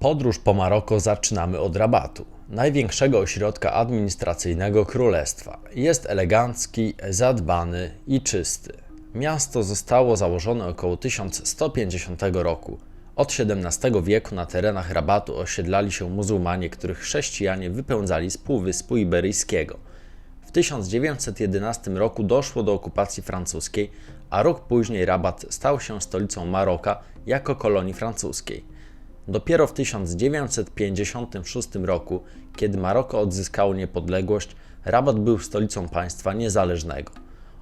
Podróż po Maroko zaczynamy od Rabatu, największego ośrodka administracyjnego królestwa. Jest elegancki, zadbany i czysty. Miasto zostało założone około 1150 roku. Od XVII wieku na terenach Rabatu osiedlali się muzułmanie, których chrześcijanie wypełzali z Półwyspu Iberyjskiego. W 1911 roku doszło do okupacji francuskiej, a rok później Rabat stał się stolicą Maroka jako kolonii francuskiej. Dopiero w 1956 roku, kiedy Maroko odzyskało niepodległość, Rabat był stolicą państwa niezależnego.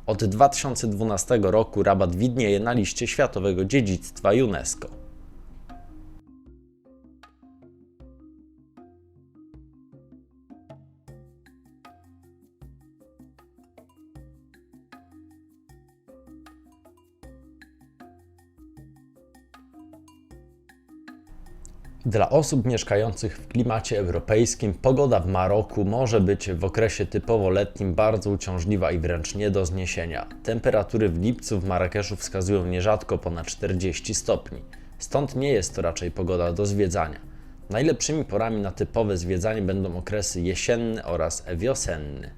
Od 2012 roku Rabat widnieje na liście Światowego Dziedzictwa UNESCO. Dla osób mieszkających w klimacie europejskim pogoda w Maroku może być w okresie typowo letnim bardzo uciążliwa i wręcz nie do zniesienia. Temperatury w lipcu w Marrakeszu wskazują nierzadko ponad 40 stopni. Stąd nie jest to raczej pogoda do zwiedzania. Najlepszymi porami na typowe zwiedzanie będą okresy jesienny oraz wiosenny.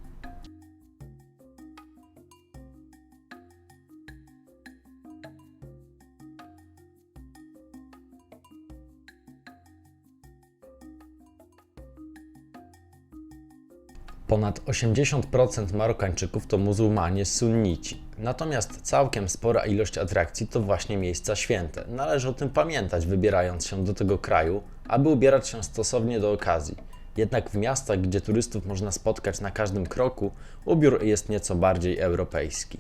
Ponad 80% Marokańczyków to muzułmanie sunnici. Natomiast całkiem spora ilość atrakcji to właśnie miejsca święte. Należy o tym pamiętać, wybierając się do tego kraju, aby ubierać się stosownie do okazji. Jednak w miastach, gdzie turystów można spotkać na każdym kroku, ubiór jest nieco bardziej europejski.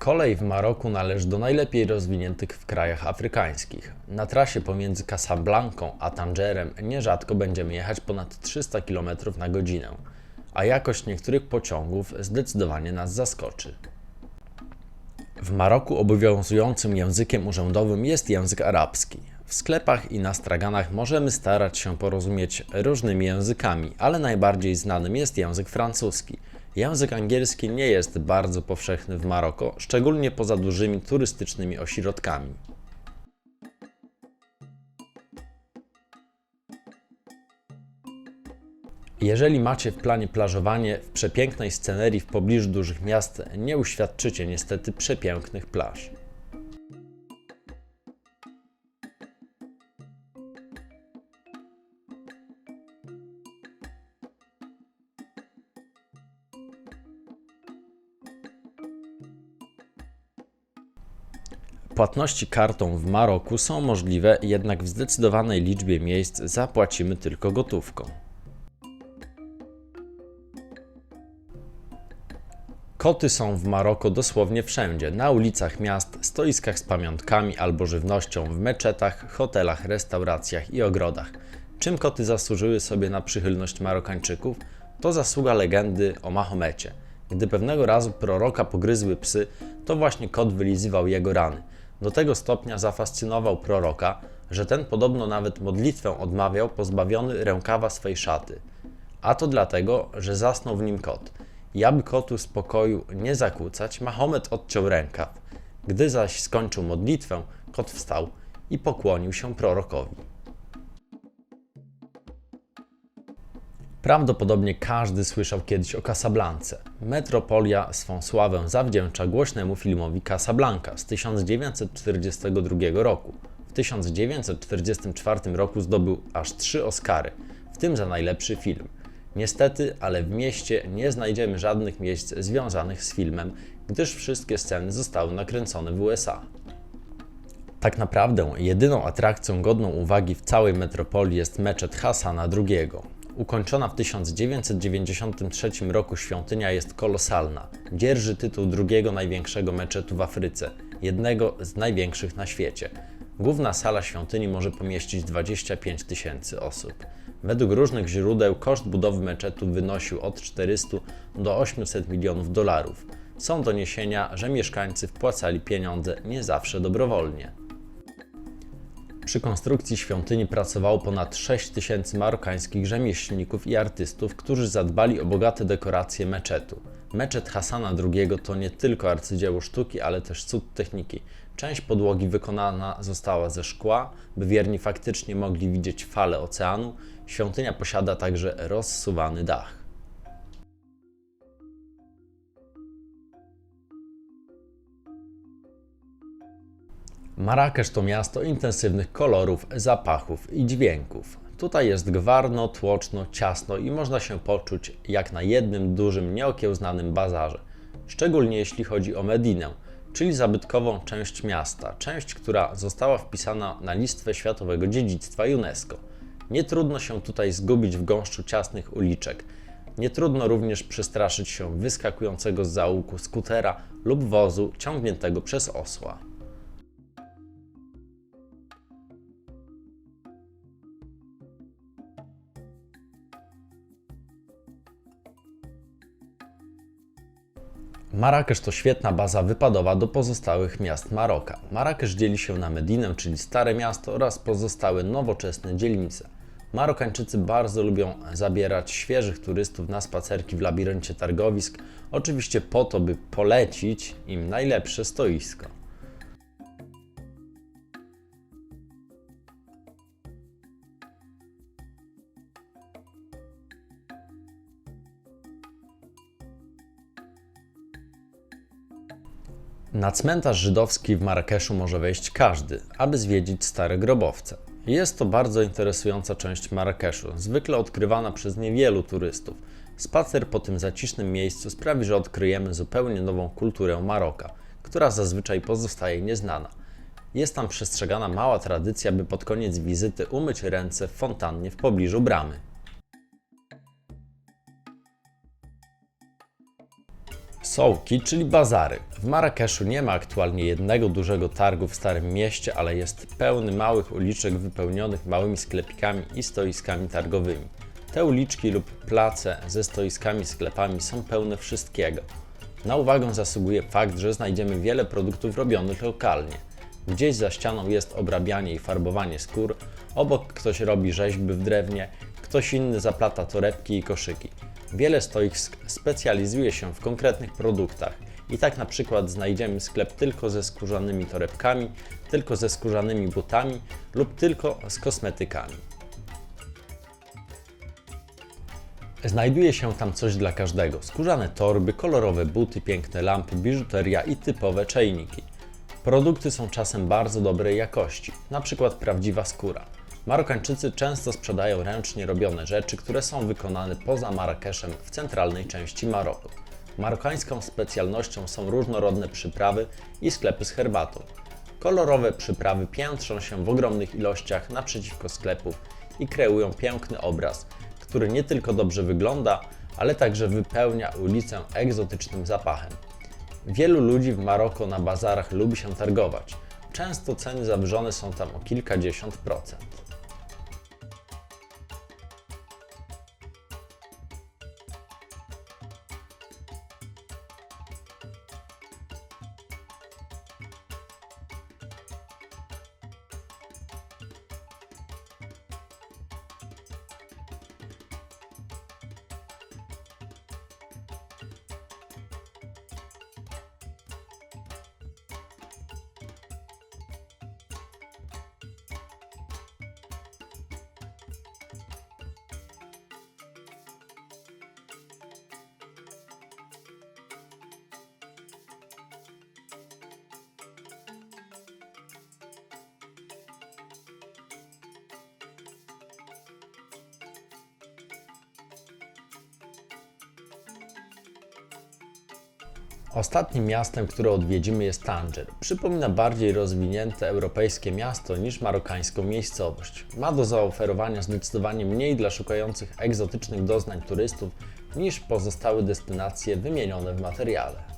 Kolej w Maroku należy do najlepiej rozwiniętych w krajach afrykańskich. Na trasie pomiędzy Casablanką a Tangerem nierzadko będziemy jechać ponad 300 km na godzinę, a jakość niektórych pociągów zdecydowanie nas zaskoczy. W Maroku obowiązującym językiem urzędowym jest język arabski. W sklepach i na straganach możemy starać się porozumieć różnymi językami, ale najbardziej znanym jest język francuski. Język angielski nie jest bardzo powszechny w Maroko, szczególnie poza dużymi turystycznymi ośrodkami. Jeżeli macie w planie plażowanie w przepięknej scenerii w pobliżu dużych miast, nie uświadczycie niestety przepięknych plaż. Płatności kartą w Maroku są możliwe, jednak w zdecydowanej liczbie miejsc zapłacimy tylko gotówką. Koty są w Maroko dosłownie wszędzie: na ulicach miast, stoiskach z pamiątkami albo żywnością, w meczetach, hotelach, restauracjach i ogrodach. Czym koty zasłużyły sobie na przychylność Marokańczyków? To zasługa legendy o Mahomecie. Gdy pewnego razu proroka pogryzły psy, to właśnie kot wylizywał jego rany. Do tego stopnia zafascynował proroka, że ten podobno nawet modlitwę odmawiał pozbawiony rękawa swej szaty. A to dlatego, że zasnął w nim kot. I aby kotu spokoju nie zakłócać, Mahomet odciął rękaw. Gdy zaś skończył modlitwę, kot wstał i pokłonił się prorokowi. Prawdopodobnie każdy słyszał kiedyś o Casablance. Metropolia swą sławę zawdzięcza głośnemu filmowi Casablanca z 1942 roku. W 1944 roku zdobył aż trzy Oscary, w tym za najlepszy film. Niestety, ale w mieście nie znajdziemy żadnych miejsc związanych z filmem, gdyż wszystkie sceny zostały nakręcone w USA. Tak naprawdę jedyną atrakcją godną uwagi w całej metropolii jest meczet Hasana II. Ukończona w 1993 roku świątynia jest kolosalna. Dzierży tytuł drugiego największego meczetu w Afryce, jednego z największych na świecie. Główna sala świątyni może pomieścić 25 tysięcy osób. Według różnych źródeł koszt budowy meczetu wynosił od 400 do 800 milionów dolarów. Są doniesienia, że mieszkańcy wpłacali pieniądze nie zawsze dobrowolnie. Przy konstrukcji świątyni pracowało ponad 6 tysięcy marokańskich rzemieślników i artystów, którzy zadbali o bogate dekoracje meczetu. Meczet Hasana II to nie tylko arcydzieło sztuki, ale też cud techniki. Część podłogi wykonana została ze szkła, by wierni faktycznie mogli widzieć fale oceanu. Świątynia posiada także rozsuwany dach. Marrakesz to miasto intensywnych kolorów, zapachów i dźwięków. Tutaj jest gwarno, tłoczno, ciasno i można się poczuć jak na jednym dużym, nieokiełznanym bazarze. Szczególnie jeśli chodzi o Medinę, czyli zabytkową część miasta, część, która została wpisana na listwę Światowego Dziedzictwa UNESCO. Nie trudno się tutaj zgubić w gąszczu ciasnych uliczek. Nie trudno również przestraszyć się wyskakującego z zaułku skutera lub wozu ciągniętego przez osła. Marrakesz to świetna baza wypadowa do pozostałych miast Maroka. Marrakesz dzieli się na Medinę, czyli Stare Miasto oraz pozostałe nowoczesne dzielnice. Marokańczycy bardzo lubią zabierać świeżych turystów na spacerki w labiryncie targowisk, oczywiście po to, by polecić im najlepsze stoisko. Na cmentarz żydowski w Marrakeszu może wejść każdy, aby zwiedzić stare grobowce. Jest to bardzo interesująca część Marrakeszu, zwykle odkrywana przez niewielu turystów. Spacer po tym zacisznym miejscu sprawi, że odkryjemy zupełnie nową kulturę Maroka, która zazwyczaj pozostaje nieznana. Jest tam przestrzegana mała tradycja, by pod koniec wizyty umyć ręce w fontannie w pobliżu bramy. Sołki, czyli bazary. W Marrakeszu nie ma aktualnie jednego dużego targu w Starym Mieście, ale jest pełny małych uliczek wypełnionych małymi sklepikami i stoiskami targowymi. Te uliczki lub place ze stoiskami, sklepami są pełne wszystkiego. Na uwagę zasługuje fakt, że znajdziemy wiele produktów robionych lokalnie. Gdzieś za ścianą jest obrabianie i farbowanie skór, obok ktoś robi rzeźby w drewnie, ktoś inny zaplata torebki i koszyki. Wiele stoisk specjalizuje się w konkretnych produktach i tak na przykład znajdziemy sklep tylko ze skórzanymi torebkami, tylko ze skórzanymi butami lub tylko z kosmetykami. Znajduje się tam coś dla każdego: skórzane torby, kolorowe buty, piękne lampy, biżuteria i typowe czajniki. Produkty są czasem bardzo dobrej jakości, na przykład prawdziwa skóra. Marokańczycy często sprzedają ręcznie robione rzeczy, które są wykonane poza Marrakeszem w centralnej części Maroku. Marokańską specjalnością są różnorodne przyprawy i sklepy z herbatą. Kolorowe przyprawy piętrzą się w ogromnych ilościach naprzeciwko sklepów i kreują piękny obraz, który nie tylko dobrze wygląda, ale także wypełnia ulicę egzotycznym zapachem. Wielu ludzi w Maroko na bazarach lubi się targować. Często ceny zawyżone są tam o kilkadziesiąt procent. Ostatnim miastem, które odwiedzimy jest Tanger. Przypomina bardziej rozwinięte europejskie miasto niż marokańską miejscowość. Ma do zaoferowania zdecydowanie mniej dla szukających egzotycznych doznań turystów niż pozostałe destynacje wymienione w materiale.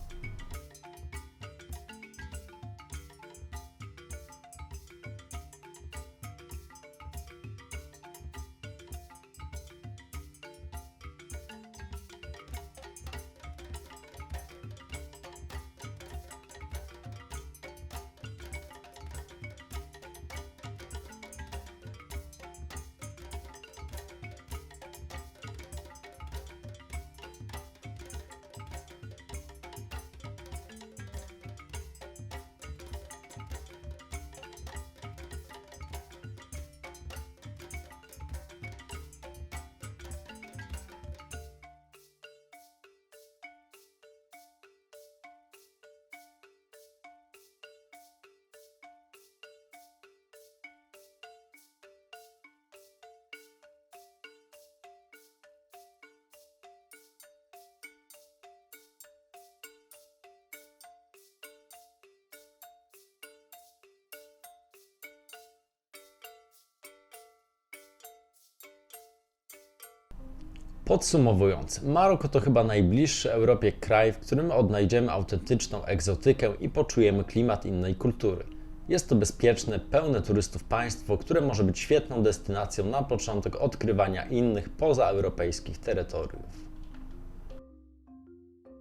Podsumowując, Maroko to chyba najbliższy Europie kraj, w którym odnajdziemy autentyczną egzotykę i poczujemy klimat innej kultury. Jest to bezpieczne, pełne turystów państwo, które może być świetną destynacją na początek odkrywania innych pozaeuropejskich terytoriów.